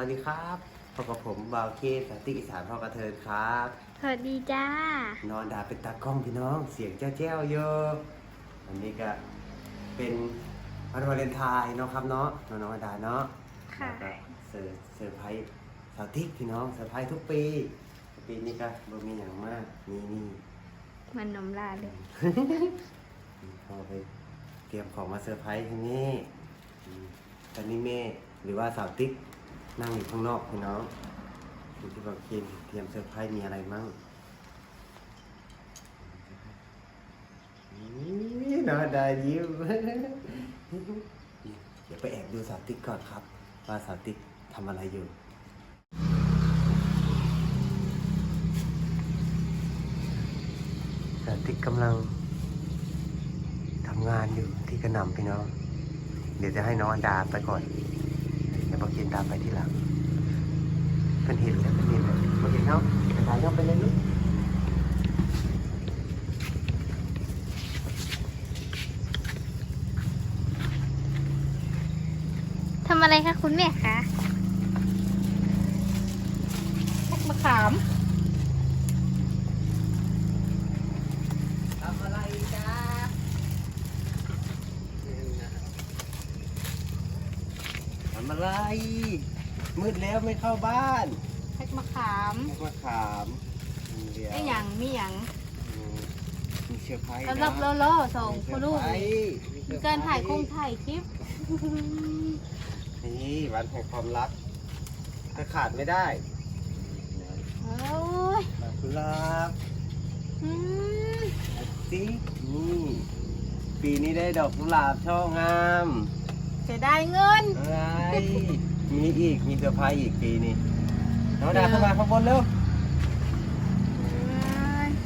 วัสดีครับพบกับผมบาวเคสติอีสานพ่อกระเทินครับ สวัสดีจ้า นอนดาเป็นตากล้องพี่น้อง เสียงเจ้าแจ้วๆเยอะอันนี้ก็เป็นวันวาเลนไทน์เนาะครับเนาะน้องน้องดาเนาะค่ะแล้วก็เซอร์เซอร์ไพรส์สาวทิกพี่น้องเซอร์ไพรส์ทุกปี ปีนี้ก็บ่มีอย่างมากนี่นี่มันนมลาเลยพอไปเตรียมของมาเซอร์ไพรส์ที่นี่อืมตอนนี้เม่หรือว่าสาวติ๊ก นั่งอยู่ข้างนอกพี่น้องอยู่ที่บอกกินเตรียมเซอร์ไพรส์มีอะไรมั่งนี่น้อดายิ้มเดี๋ยวไปแอบดูสาวติ๊กก่อนครับ ว่าสาวติ๊กทำอะไรอยู่สาวติ๊กกำลังทำงานอยู่ที่กระหน่ำพี่น้อง เดี๋ยวจะให้น้องอันดาไปก่อน ดี๋ยวบอกกินตามไปที่หลังเพิ่นเห็นแล้วเพิ่นเห็นแล้วบอกกินเขาอันดาย่องไปเลยลูกทำอะไรคะคุณแม่คะแพ็กมะขาม ทำอะไรจ้าทำอะไร มืดแล้วไม่เข้าบ้านแพ็กมะขามมาขามเดี๋ยวไอ้หยังมีหยังอืมมีเชือกไผ่สำหรับโลโลส่งคุณลูกมีมีการถ่ายคงถ่ายคลิป นี่วันแห่งความรักจะขาดไม่ได้โอ้ยดอกกุหลาบอืมสินี่ปีนี้ได้ดอกกุหลาบช่องาม จะได้เงิน อะไรมีอีก มีเซอร์ไพรส์อีกปีนี้น้องดาเข้ามาข้างบนเร็ว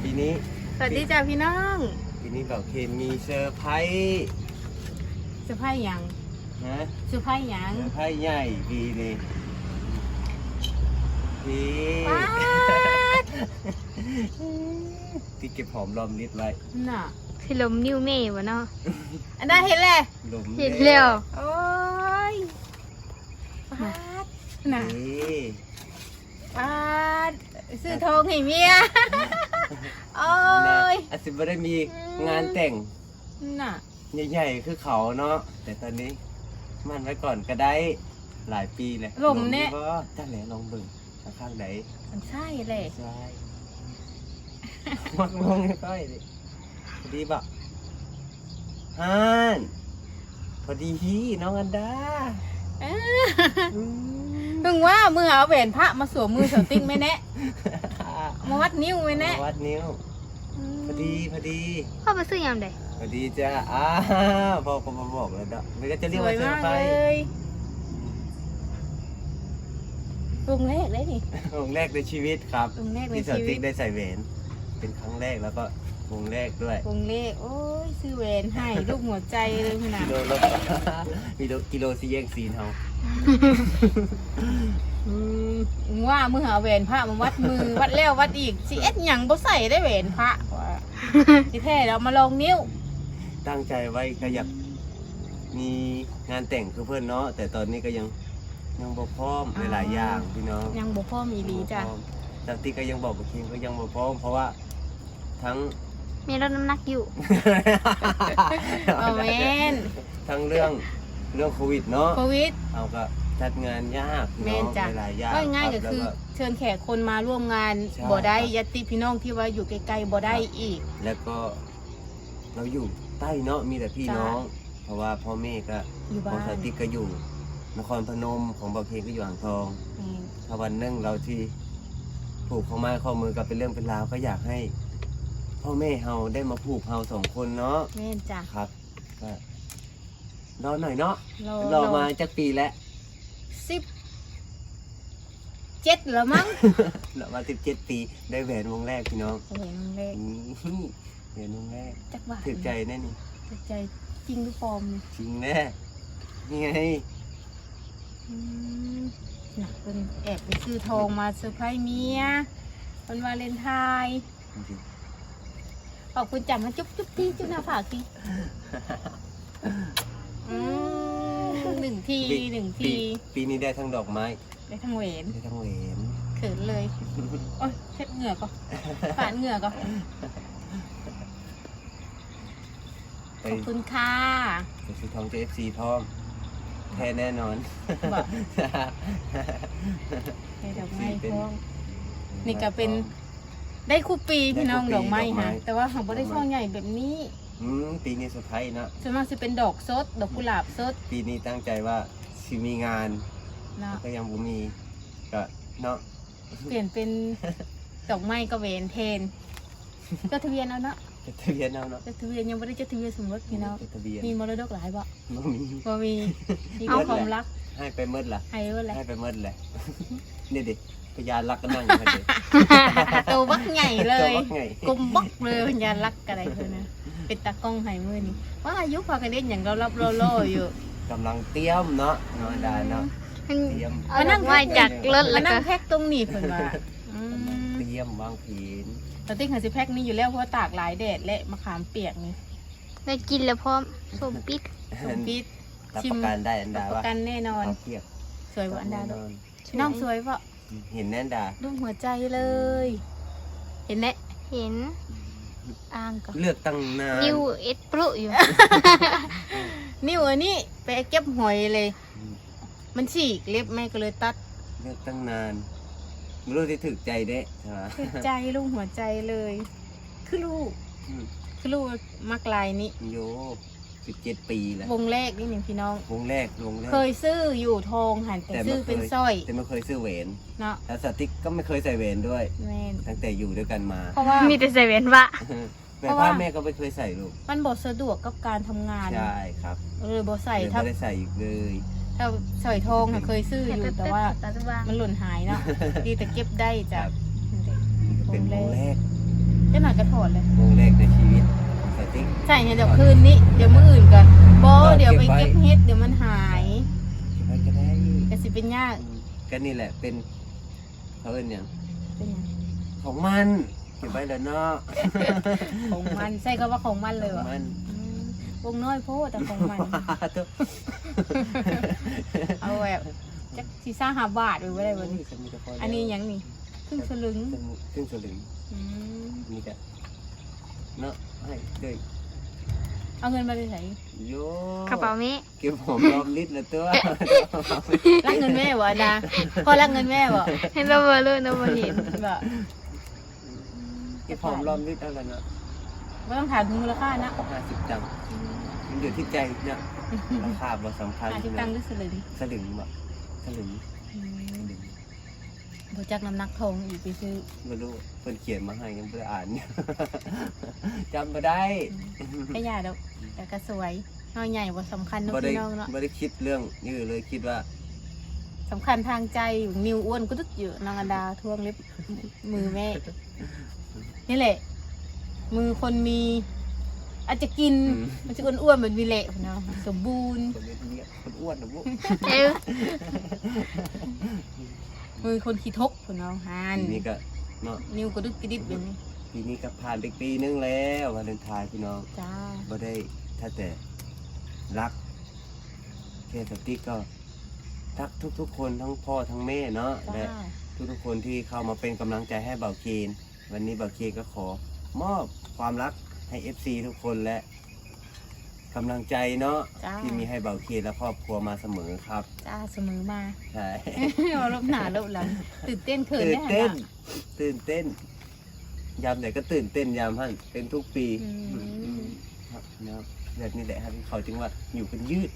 ปีนี้ สวัสดีจ้าพี่น้องปีนี้บอกเคมีเซอร์ไพรส์เสื้อผ้าหยังนะเสื้อผ้าหยังเซอร์ไพรส์ใหญ่ปีนี้พี่ป๊าดที่เก็บหอมรอมริดไว้น่ะ สิลมนิ้วแม่วะเนาะอันนั้นเห็นเลยลมเห็นแล้วโอ้ยป๊าดน่ะนี่ป๊าดซื้อทองให้เมียโอ้อันนั้นยอาจจะไม่ได้มีงานแต่งน่ะใหญ่ๆคือเขาเนาะแต่ตอนนี้มันไว้ก่อนก็ได้หลายปีเลยลมเนี่ยก็จ้าแหลลองเบิ่งข้างๆไหนมันใช่เลยใช่มักลงค่อยๆดิ พอดีปะฮันพอดีฮีน้องอันดาเอ้อถึงว่ามือเอาแหวนพระมาสวมมือสาวติ๊กไม่แน่มาวัดนิ้วไม่แน่วัดนิ้ว พอดีพอดี พ่อไปซื้อยามใดพอดีจ้าอ้าวพอผมมาบอกแล้วเนาะไม่ก็จะสเรียกวว่ายเซอมาร์กไพรเลส์ยลุงแรกเลยนี่วงแรกในชีวิตครับวงแรกในที่สาวชีวิติ๊ตกได้ใส่แหวนเป็นครั้งแรกแล้วก็ วงแรกด้วยวงเลขโอ้ยซื้อแหวนให้ลูกหัวใจเลยพี่นะกิโลลบกิโลกิโลซีแยงซีนเฮาว่ามือเอาแหวนพระมาวัดมือวัดแล้ววัดอีกสิเอ็ดหยังบ่ใส่ได้แหวนพระว่าที่แท้เรามาลองนิ้วตั้งใจไว้ก็อยากมีงานแต่งคือเพื่อนเนาะแต่ตอนนี้ก็ยังยังบ่พร้อมหลายๆอย่างพี่น้อง ยังบ่พ่อมีดีจ้ะ บ่พร้อมแต่ที่ก็ยังบอกกับคิงก็ยังบ่พร้อมเพราะว่าทั้งแม่ลดน้ำหนักอยู่เอาแม่นทั้งเรื่องเรื่องโควิดเนาะ โควิด เอาก็จัดงานยากพี่แม่น้นองจ้ะหลายๆอย่างก็ง่ายๆก็รับคือแล้วเชิญแขกคนมาร่วมงานใช่ บ่ได้ครับญาติพี่น้องที่ว่าอยู่ไกลๆบ่ได้อีกแล้วก็ เราอยู่ใต้เนาะมีแต่พี่จ้ะน้อง เพราะว่าพ่อแม่ก็อยู่ขบ้าองนสติกก็อยู่ นครพนมของบางเคก็อยู่อ่างทองแม่นถ้าวันหนึ่งเราที่ผูกข้อไม้ข้อมือกันเป็นเรื่องเป็นราวก็อยากให้ พ่อแม่เฮาได้มาผูกเฮาสองคนเนาะแม่นจ้ะครับก็รอหน่อยเนาะเรารอมาจักปีแล้วสิบเจ็ดแล้วมั้งรอมาสิบเจ็ดปีได้แหวนวงแรกพี่น้องโอ้ยมันเลขนี่แหวนวงแรกจักบาทถือใจแน่นี่ถูกใจจริงหรือปลอมนี่จริงแน่นี่ไงอืมหนักเป็นแอบไปซื้อทองมาเซอร์ไพรส์เมียวันวาเลนไทน์จริง ขอบคุณจัมาจุ๊บจุ๊บที่จุ๊บหน้าผากทีอืมหนึ่งทีปีหนึ่งปีทีปีนี้ได้ทั้งดอกไม้ ได้ทั้งเวนได้ทั้งเวนเขินเลย โอ้ยเช็ดเหงื่อก่อนปาดเหงื่อก่อนไปขอบคุณค่ะ ไปซื้อทองเจฟซีพร้อมแท้แน่นอนบอก ได้ดอกไม้พร้อมนี่ก็เป็น ได้คู่ปีพี่น้องดอกไม้ค่ะแต่ว่าของบ่ได้ช่องใหญ่แบบนี้อืมปีนี้เซอร์ไพรส์เนาะส่วนมากจะเป็นดอกสดดอกกุหลาบสด ปีนี้ตั้งใจว่าสิมีงานเนาะก็ยังบ่มีก็เนาะเปลี่ยนเป็นดอกไม้ก็เวนเทนจดทะเบียนเอาเนาะจดทะเบียนเอาเนาะจดทะเบียนยังไม่ได้จดทะเบียนสมรสพี่น้องจดทะเบียนมีมรดกหลายบ่บ่มีบ่มีมีเอาความรักให้ไปเมิดล่ะให้เว่าอะไรให้ไปเมิดแหละนี่ดิ พยานรักก็นั่งอยู่พอดีโตบักใหญ่เลตัวยว่าไงกลมบักเลยพญารักอะไรเพิ่นนะเป็นตากล้องให้มือนี่ว่าอายุพากันเล่นอย่างเรารับโลโลอยู่กำลังเตรียมเนาะเนาะดาเนาะมันเตรียมเอาดอกไม้จากรถแล้แล้ววนั่ก็ งแพ็กตรงนี้เพิ่นว่าอืกำลังมเตรียมวางแผนเราติ๊กหาสิแพ็กนี่อยู่แล้วเพราะว่าตากหลายแดดและมะขามเปียกนี่ได้กินแล้วพร้อมส้มปิดสมพิษรับชิมประกันได้อันรับดาประว่ากันแน่นอน เอาเทียบสวยกว่าอันดาแน่ลูนกอนน้องสวยปะ เห็นแน่นดารูปหัวใจเลย เห็นไหมเห็นอ่างก่อนเลือกตั้งนานนิวเอ็ดปรุอยู่ นิ้วอันนี้ไปเก็บหอยเลย มันฉีกเล็บแม่ก็เลยตัด เลือกตั้งนานไม่รู้ที่ถึกใจเด้ใช่ไหมคือใจลูกหัวใจเลย คือลูกอืมคือลูกมักลายนี้โย สิบเจ็ดปีแล้ววงแรกนี่หนึ่งพี่น้อง วงแรกวงแรกเคยซื้ออยู่ทองหันแต่แต่ไม่ซื้อเป็นเคยสร้อย แต่ไม่เคยซื้อเหวนเนาะแล้วสติ๊กก็ไม่เคยใส่เหวนด้วยแม่นตั้งแต่อยู่ด้วยกันมาเพราะว่ามีแต่ใส่เวนวะ แม่เพราะพ่อว่าแม่ก็ไม่เคยใส่ลูกมันบดสะดวกกับการทำงานใช่ครับเออบ่ใส่เลยถ้าไม่ได้ใส่อีกเลยถ้าใส่ทองน่ะเคยซื้ออยู่แต่ว่าตาสว่างมันหล่นหายเนาะดีแต่เก็บได้จ้ะนี่ก็เป็นวงแรกเจ้าหน่อยก็ถอดเลย วงแรกในชีวิ ตของสติ๊กใช่เนี่ยเดี๋ยวคืนนี้เดี๋ยวมื้ออื่นกันบ่ก็เดี๋ยวไปเก็เก็บบไว้เฮ็ดเดี๋ยวมันหายเก็บไว้ก็ได้ก็สิเป็นยากก็นี่แหละเป็นเขาเอิ้นอย่างเป็นหยังของมันเก็บไว้แล้วเนาะของมันใช่ก็ว่าของมันเลยขอวะงมันอืมวงน้อยโพดแต่ของมันตุ๊เอาแบบจักสิซ่าหาบาทไปบ่ได้บ่นี่ฉัมีแต่พแล้วอันนี้หยังนี่ครึ่งสลึงครึ่งสลึงอืม นี่ก็ เนาะให้เด้ยเอาเงินมาได้ไสโยกระเป๋าเมเก็บหอมรอมลิตรละตัวรักเงินแม่บ่นะพอรักเงินแม่บ่เห็นเราเบอร์เลยเราบ่เห็นบ่เก็บหอมรอมลิตรอะไรเนาะบ่ต้องถามถึงมูลค่านะห้าสิบตังค์มันอยู่ที่ใจเนี่ยราคาบ่สำคัญหาที่ตังค์หรือสลึงสลึงบ่สลึงอืมสลึง บ่จักน้ำหนักทองอีกไปซื้อไม่รู้เพิ่นเขียนมาให้ยังไม่ได้อ่านเนี่ยจำไม่ได้ก็ยาดอกแต่ก็สวยน้อยใหญ่บ่สำคัญเนาะไม่ได้พี่น้องเนาะไม่ได้คิดเรื่องนี้เลยคิดว่าสำคัญทางใจอยู่นิ้วอ้วนก็ตึกอยู่นางอดาท่วงเล็บมือแม่ นี่แหละ มือคนมี อาจจะกินอืมมันจะอ้วนๆเหมือนวิเละเนาะสมบูรณ์คนเนี้ยคนอ้วนนะบุ๊เอ อมือคนขี้ทกพุ่นเนาะฮานปีนี้ก็เนาะนิ้วกระดึกกระดิดแบบนี้ปีนี้ก็ผ่านไปปีนึงแล้ววาเลนไทน์พี่น้องจ้าไม่ได้ถ้าแต่รักแค่สติ๊กก็รักทุกๆ คนทั้งพ่อทั้งแม่เนาะจ้าและทุกๆคนที่เข้ามาเป็นกำลังใจให้เบาเคนวันนี้เบาเคนก็ขอมอบความรักให้ FC ทุกคนและ กำลังใจเนาะจ้า ที่มีให้เบาเคนและครอบครัวมาเสมอครับจ้าเสมอมาใช่เอารบหนาลบหลังตื่นเต้นเขินตื่นได้เต้น หันตื่นเต้น ยามไหนก็ตื่นเต้นยามท่านเป็นทุกปีอืมครับนะครับแบบนี้แหละครับที่เขาจึงว่าอยู่เป็นยืด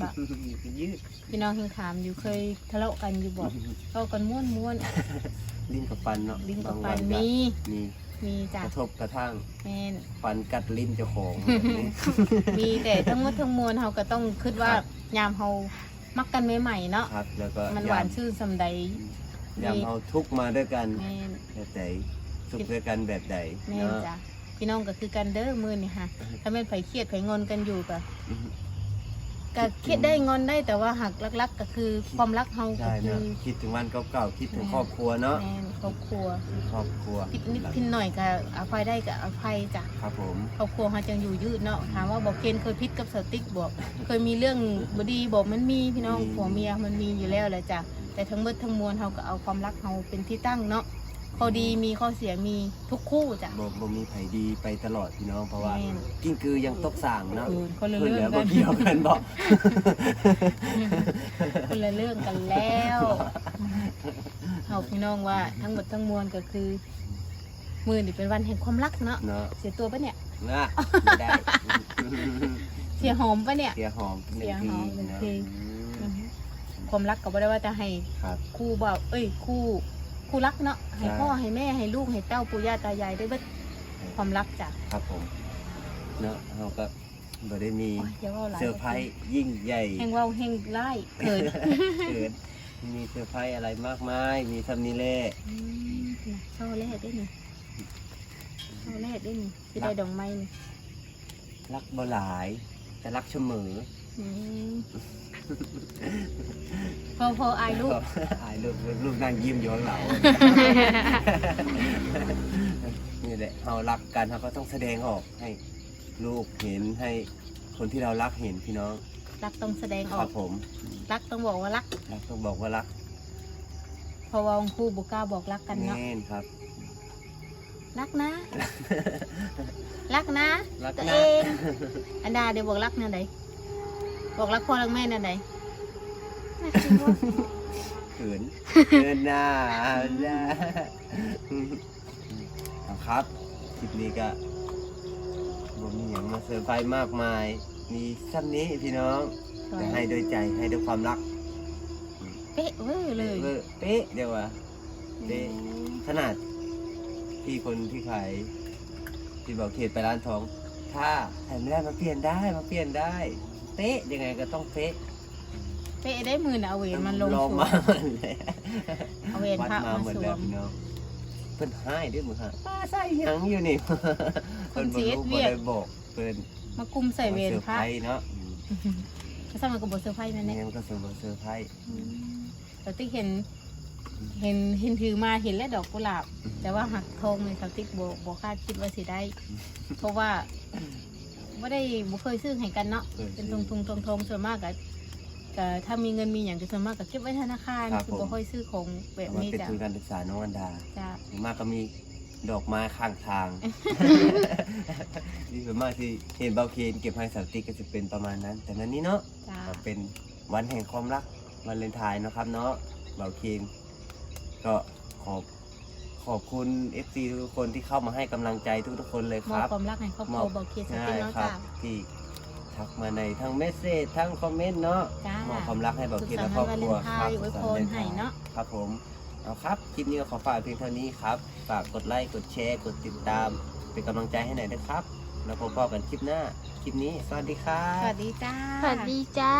บะ อยู่เป็นยืดพี่น้องยังถามอยู่เคยทะเลาะกันอยู่บ่ทะเลาะกันม้วนม้วนลิ้นกับฟันเนาะๆลิ้นกับางฟัวันก็มี มีมีจ้ะกระทบกระทั่งแม่น ฟันกัดลิ้นเจ้าของ มีแต่ทั้งหมดทั้งมวลเราก็ต้องคิดว่าครับ ยามเรามักกันใหม่ๆเนาะครับ แล้วก็มันหวานยชื่นสำใด ยามเอาทุกข์มาด้วยกันแม่นแบบใดสุขด้วยกันแบบใดแม่นเนาะ จ้ะพี่น้องก็คือกันเด้อมือนี่ค่ะถ้าแม่นไผเครียดไผงอนกันอยู่ก็ ก็เครียดได้งอนได้แต่ว่าหักลักๆก็คือความรักเฮาก็ใช่คืเนาะอคิดถึงวันเก่าๆคิดถึงแม่ครอบครัวเนาะแม่นครอบครัวครอบครัวผิดนิดผิดหน่อยก็อภัยได้ก็อภัยจ้ะครับผมครอบครัวเขาจังอยู่ยืดเนาะถามว่าบอกเคนเคยพิษกับสติ๊กบอกเคยมีเรื่องบดีบอกมันมีพี่น้องผัวเมียมันมีอยู่แล้วแหละจ้ะแต่ทั้งหมดทั้งมวลเราก็เอาความรักเราเป็นที่ตั้งเนาะ ข้อดีมีข้อเสียมีทุกคู่จ้ะ บ่บ่มีไผดีไปตลอดพี่น้องเพราะว่าแม่น กิ้งคือยังตกสร้างเนาะเออคนละเพิ่นเรื่เหอลืองบ่กันเกี่ยวกันบ่คนละเรื่องกันแล้วเอาพี่น้องว่าทั้งหมดทั้งมวลก็คือ มือนี่เป็นวันแห่งความรักเนาะเนาะเสียตัวปะเนี่ย นะไม่ได้เสียหอมปะเนี่ย เสียหอมเสียหอมเป็นทีอืมความรักก็บ่ได้ว่าจะให้ครับ คู่บ่าวเอ้ยคู่ คู่รักเนาะให้ใช่พ่อให้แม่ให้ลูกให้เต้าปู่ย่าตายายได้เบิดความรักจ้ะครับผมเนาะเราก็บ่ได้มีโอ้ยอย่าว่าหลายเซอร์ไพรส์ยิ่งใหญ่แห่งเว้าแห่งไล่เกิดเกิดมีเซอร์ไพรส์อะไรมากมาย มีทำนี้แหละอืมน่ะช่อแรกได้นี่ช่อแรกได้นี่ที่ได้ดอกไม้นี่รักบ่หลาย แต่รักเสมอ อืมพอพออายลูก อายลูกลูกนั่งยิ้มย้อนเหลานี่แหละเรารักกันเราก็ต้องแสดงออกให้ลูกเห็นให้คนที่เรารักเห็นพี่น้องรักต้องแสดงคออรัก บผมรักต้องบอกว่ารัก รักต้องบอกว่ารักเพราะว่าองคู่บุกล้าบอกรักกันเนาะ แน่นครับ รักนะ รักนะ รักตัวนะ เอง อันดาเดี๋ยวบอกรักเนี่ยไหน บอกรักพ่อรักแม่เนี่ยไหนเขินเดินหน้าหน้าเอาครับคลิปนี้ก็บ่มีอย่างมาเซอร์ไพรส์มากมาย มีซ้ำนี้พี่น้องแต่ให้ด้วยใจให้ด้วยความรัก เป๊ะเว้ยเลยเวอร์เป๊ะเดียวว่ะเป๊ะขนาดที่คนที่ขายที่บอกเขตไปร้านทอง ถ้าถ่ายไม่ได้มาเปลี่ยนได้มาเปลี่ยนได้ เป๊ะยังไงก็ต้องเป๊ะเป๊ะได้มือนะเอาเวนมันลงลสงวมามเหมือนเลยเอาเวรวัดพระมามาเหมือนสวแล้วมพี่น้องเพิ่นให้ด้วยมือฮะป้าใส่หยังอยู่นี่คนเพิ่นบ่เสียรู้เวีบ่ยกได้บอกเพิ่นมากุมใส่เวรเซอร์พไพระรส์เนาะอืมก็สมัยกับบทเซอร์ไพรส์นั่นแหละนี่มันก็เซอร์เซอร์ไพรส์แต่ติ๊กเห็น เห็นเห็นถือมาเห็นแล้วดอกกุหลาบ แต่ว่าหักทองเลยสาวติ๊กโบโบคาดคิดว่าสิได้ เพราะว่า ไม่ได้บ่เคยซื้อให้กันเนาะออเป็นทงทงทงทงส่วนมากก็ก็ถ้ามีเงินมีอย่างก็ส่วนมากก็เก็บไว้ธนาคารครับคือผม บ่ค่อยซื้อของแบบมันนี้เป็นจ้ะทุนการศึกษาน้องอันดาจ้ะส่วนมากก็มีดอกไม้ข้างทาง นี่ส่วนมากที่เห็นเบาเคนเก็บให้สาวติ๊กก็จะเป็นประมาณนั้น แต่นั้นนี้เนาะจ้ะก็เป็นวันแห่งความรักวันเลนไทน์เนาะครับเนาะเบาเคนก็ขอบ ขอบคุณ FC ทุกคนที่เข้ามาให้กำลังใจทุกๆคนเลยมคอบรับ ความรักให้ครอบครัวบอกเคสง่าติยเนาะครัจ้ะบที่ทักมาในทั้งเมสเซจทั้งคอมเมนต์เนาะจ้ามอบความรักให้เบาเคนและครอบครัวครับสุขสันต์วาเลนไทน์ครับผมเอาครับคลิปนี้ก็ขอฝากเพียงเท่านี้ครับฝากกดไลค์กดแชร์กดติดตามเป็นกำลังใจให้หน่อยนะครับ แล้วพบกันคลิปหน้าคลิปนี้สวัสดีครับ สวัสดีจ้า สวัสดีจ้า